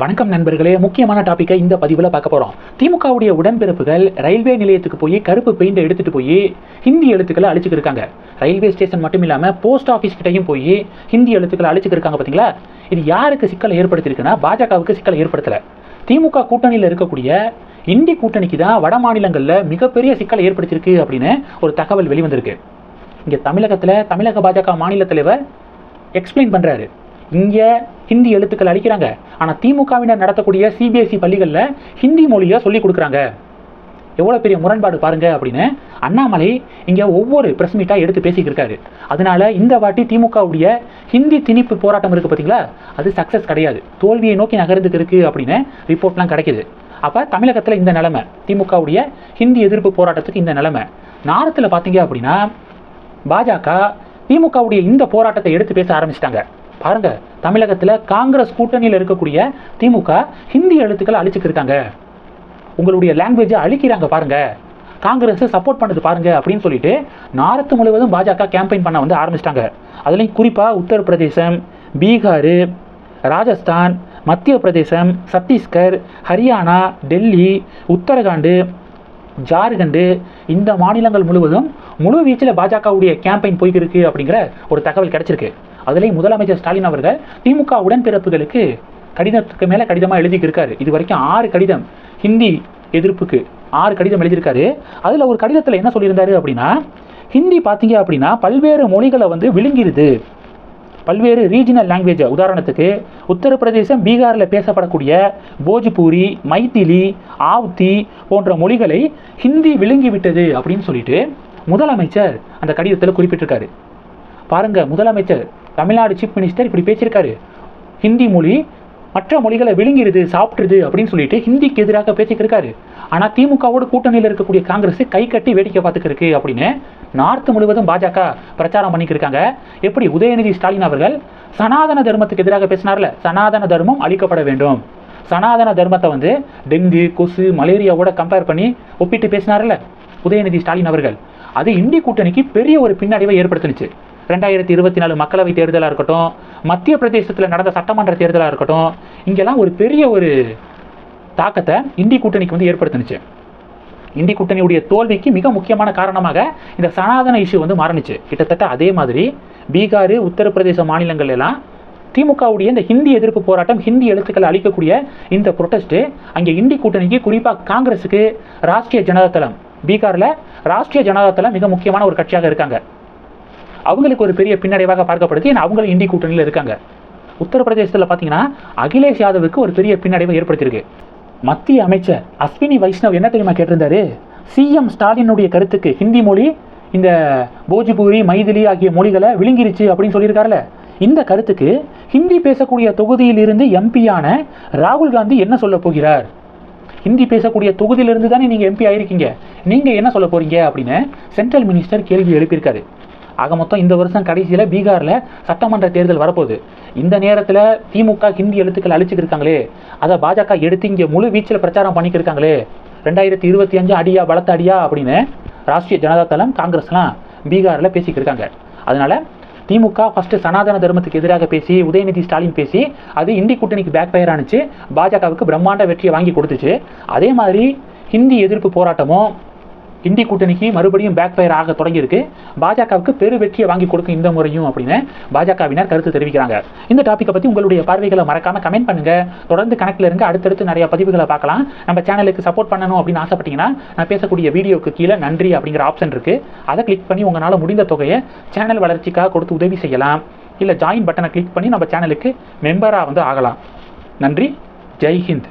வணக்கம் நண்பர்களே முக்கியமான டாப்பிக்கை இந்த பதிவில் பார்க்க போகிறோம் திமுகவுடைய உடன்பிறப்புகள் ரயில்வே நிலையத்துக்கு போய் கருப்பு பெயிண்டை எடுத்துகிட்டு போய் ஹிந்தி எழுத்துக்களை அழிச்சுக்கிருக்காங்க ரயில்வே ஸ்டேஷன் மட்டும் இல்லாமல் போஸ்ட் ஆஃபீஸ் கிட்டையும் போய் ஹிந்தி எழுத்துக்களை அழிச்சுக்கிருக்காங்க பார்த்தீங்களா இது யாருக்கு சிக்கலை ஏற்படுத்தியிருக்குன்னா பாஜகவுக்கு சிக்கலை ஏற்படுத்தலை. திமுக கூட்டணியில் இருக்கக்கூடிய இந்தி கூட்டணிக்கு தான் வட மாநிலங்களில் மிகப்பெரிய சிக்கலை ஏற்படுத்தியிருக்கு அப்படின்னு ஒரு தகவல் வெளிவந்திருக்கு. இங்கே தமிழகத்தில் தமிழக பாஜக மாநில தலைவர் எக்ஸ்பிளைன் பண்ணுறாரு இங்கே ஹிந்தி எழுத்துக்கள் அளிக்கிறாங்க ஆனால் திமுகவினர் நடத்தக்கூடிய சிபிஎஸ்இ பள்ளிகளில் ஹிந்தி மொழியை சொல்லி கொடுக்குறாங்க. எவ்வளோ பெரிய முரண்பாடு பாருங்க அப்படின்னு அண்ணாமலை இங்கே ஒவ்வொரு ப்ரெஸ் மீட்டாக எடுத்து பேசிக்கிருக்காரு அதனால இந்த வாட்டி திமுகவுடைய ஹிந்தி திணிப்பு போராட்டம் இருக்குது பார்த்தீங்களா அது சக்ஸஸ் கிடையாது. தோல்வியை நோக்கி நகர்ந்துக்கு இருக்குது அப்படின்னு ரிப்போர்ட்லாம் கிடைக்கிது. அப்போ தமிழகத்தில் இந்த நிலமை திமுகவுடைய ஹிந்தி எதிர்ப்பு போராட்டத்துக்கு இந்த நிலமை. நாரத்தில் பார்த்தீங்க அப்படின்னா பாஜக திமுகவுடைய இந்த போராட்டத்தை எடுத்து பேச ஆரம்பிச்சிட்டாங்க. பாருங்க தமிழகத்தில் காங்கிரஸ் கூட்டணியில் இருக்கக்கூடிய திமுக ஹிந்தி எழுத்துக்களை அழிச்சுக்கிட்டு இருக்காங்க. உங்களுடைய லாங்குவேஜை அழிக்கிறாங்க பாருங்க. காங்கிரஸ் சப்போர்ட் பண்ணது பாருங்க அப்படின்னு சொல்லிட்டு நார்த் முழுவதும் பாஜக கேம்பெயின் பண்ண வந்து ஆரம்பிச்சிட்டாங்க. அதுலேயும் குறிப்பாக உத்தரப்பிரதேசம் பீகார் ராஜஸ்தான் மத்திய பிரதேசம் சத்தீஸ்கர் ஹரியானா டெல்லி உத்தரகாண்டு ஜார்க்கண்டு இந்த மாநிலங்கள் முழுவதும் முழு வீச்சில் பாஜகவுடைய கேம்பெயின் போய்க்கிருக்கு அப்படிங்கிற ஒரு தகவல் கிடைச்சிருக்கு. அதுலேயும் முதலமைச்சர் ஸ்டாலின் அவர்கள் திமுக உடன்பிறப்புகளுக்கு கடிதத்துக்கு மேலே கடிதமாக எழுதிக்கிருக்காரு. இது வரைக்கும் ஆறு கடிதம் ஹிந்தி எதிர்ப்புக்கு ஆறு கடிதம் எழுதியிருக்காரு. அதில் ஒரு கடிதத்தில் என்ன சொல்லியிருந்தாரு அப்படின்னா ஹிந்தி பார்த்தீங்க அப்படின்னா பல்வேறு மொழிகளை வந்து விழுங்கிருது. பல்வேறு ரீஜினல் லாங்குவேஜ் உதாரணத்துக்கு உத்தரப்பிரதேசம் பீகாரில் பேசப்படக்கூடிய போஜ்பூரி மைத்திலி ஆவ்தி போன்ற மொழிகளை ஹிந்தி விழுங்கிவிட்டது அப்படின்னு சொல்லிட்டு முதலமைச்சர் அந்த கடிதத்தில் குறிப்பிட்டிருக்காரு. பாருங்க முதலமைச்சர் தமிழ்நாடு சீஃப் மினிஸ்டர் இப்படி பேசியிருக்காரு. ஹிந்தி மொழி மற்ற மொழிகளை விழுங்கிருது சாப்பிட்ருது அப்படின்னு சொல்லிட்டு ஹிந்திக்கு எதிராக பேசிக்கிருக்காரு. ஆனால் திமுகவோட கூட்டணியில் இருக்கக்கூடிய காங்கிரஸ் கை கட்டி வேடிக்கை பார்த்துக்கிருக்கு அப்படின்னு நார்த் முழுவதும் பாஜக பிரச்சாரம் பண்ணிக்கிருக்காங்க. எப்படி உதயநிதி ஸ்டாலின் அவர்கள் சனாதன தர்மத்துக்கு எதிராக பேசினார்ல சனாதன தர்மம் அழிக்கப்பட வேண்டும். சனாதன தர்மத்தை வந்து டெங்கு கொசு மலேரியாவோட கம்பேர் பண்ணி ஒப்பிட்டு பேசினார்ல உதயநிதி ஸ்டாலின் அவர்கள். அது இந்தி கூட்டணிக்கு பெரிய ஒரு பின்னடைவை ஏற்படுத்துனுச்சு. ரெண்டாயிரத்தி இருபத்தி நாலு மக்களவை தேர்தலாக இருக்கட்டும் மத்திய பிரதேசத்தில் நடந்த சட்டமன்ற தேர்தலாக இருக்கட்டும் இங்கெல்லாம் ஒரு பெரிய ஒரு தாக்கத்தை இந்தி கூட்டணிக்கு வந்து ஏற்படுத்துனுச்சு. இந்தி கூட்டணியுடைய தோல்விக்கு மிக முக்கியமான காரணமாக இந்த சனாதன இஷ்யூ வந்து மாறுனுச்சு. கிட்டத்தட்ட அதே மாதிரி பீகார் உத்தரப்பிரதேச மாநிலங்கள் எல்லாம் திமுகவுடைய இந்த ஹிந்தி எதிர்ப்பு போராட்டம் ஹிந்தி எழுத்துக்களை அளிக்கக்கூடிய இந்த ப்ரொட்டஸ்ட்டு அங்கே இந்தி கூட்டணிக்கு குறிப்பாக காங்கிரஸுக்கு ராஷ்டிரிய ஜனதா தளம் பீகாரில் ராஷ்டிரிய ஜனதா தளம் மிக முக்கியமான ஒரு கட்சியாக இருக்காங்க. அவங்களுக்கு ஒரு பெரிய பின்னடைவாக பார்க்கப்படுது. ஏன்னா அவங்களும் இந்தி கூட்டணியில் இருக்காங்க. உத்தரப்பிரதேசத்தில் பார்த்தீங்கன்னா அகிலேஷ் யாதவுக்கு ஒரு பெரிய பின்னடைவை ஏற்படுத்தியிருக்கு. மத்திய அமைச்சர் அஸ்வினி வைஷ்ணவ் என்ன தெரியுமா கேட்டிருந்தாரு? சிஎம் ஸ்டாலினுடைய கருத்துக்கு ஹிந்தி மொழி இந்த போஜ்பூரி மைதிலி ஆகிய மொழிகளை விழுங்கிருச்சு அப்படின்னு சொல்லியிருக்காருல்ல. இந்த கருத்துக்கு ஹிந்தி பேசக்கூடிய தொகுதியிலிருந்து எம்பியான ராகுல் காந்தி என்ன சொல்ல போகிறார்? ஹிந்தி பேசக்கூடிய தொகுதியிலிருந்து தானே நீங்கள் எம்பி ஆயிருக்கீங்க. நீங்கள் என்ன சொல்ல போகிறீங்க அப்படின்னு சென்ட்ரல் மினிஸ்டர் கேள்வி எழுப்பியிருக்காரு. ஆக மொத்தம் இந்த வருஷம் கடைசியில் பீகாரில் சட்டமன்ற தேர்தல் வரப்போகுது. இந்த நேரத்தில் திமுக ஹிந்தி எழுத்துக்கள் அழிச்சுக்கிருக்காங்களே அதை பாஜக எடுத்து இங்கே முழு வீச்சில் பிரச்சாரம் பண்ணிக்கிருக்காங்களே ரெண்டாயிரத்தி இருபத்தி அஞ்சு அடியா பலத்த அடியா அப்படின்னு ராஷ்ட்ரிய ஜனதா தளம் காங்கிரஸ்லாம் பீகாரில் பேசிக்கிட்டு இருக்காங்க. திமுக ஃபஸ்ட்டு சனாதன தர்மத்துக்கு எதிராக பேசி உதயநிதி ஸ்டாலின் பேசி அது இந்தி கூட்டணிக்கு பேக் ஃபயர் ஆனிச்சு. பாஜகவுக்கு பிரம்மாண்ட வெற்றியை வாங்கி கொடுத்துச்சு. அதே மாதிரி ஹிந்தி எதிர்ப்பு போராட்டமும் இந்தி கூட்டணிக்கு மறுபடியும் பேக் ஃபயர் ஆக தொடங்கியிருக்கு. பாஜகவுக்கு பெரு வெற்றியை வாங்கி கொடுக்கும் இந்த முறையும் அப்படின்னு பாஜகவினர் கருத்து தெரிவிக்கிறாங்க. இந்த டாப்பிக்கை பற்றி உங்களுடைய பார்வைகளை மறக்காம கமெண்ட் பண்ணுங்க. தொடர்ந்து கணக்கில் இருங்க. அடுத்தடுத்து நிறைய பதிவுகளை பார்க்கலாம். நம்ம சேனலுக்கு சப்போர்ட் பண்ணணும் அப்படின்னு ஆசைப்பட்டீங்கன்னா நான் பேசக்கூடிய வீடியோக்கு கீழே நன்றி அப்படிங்கிற ஆப்ஷன் இருக்கு. அதை கிளிக் பண்ணி உங்களால் முடிந்த தொகையை சேனல் வளர்ச்சிக்காக கொடுத்து உதவி செய்யலாம். இல்லை ஜாயின் பட்டனை கிளிக் பண்ணி நம்ம சேனலுக்கு மெம்பராக வந்து ஆகலாம். நன்றி. ஜெய் ஹிந்த்.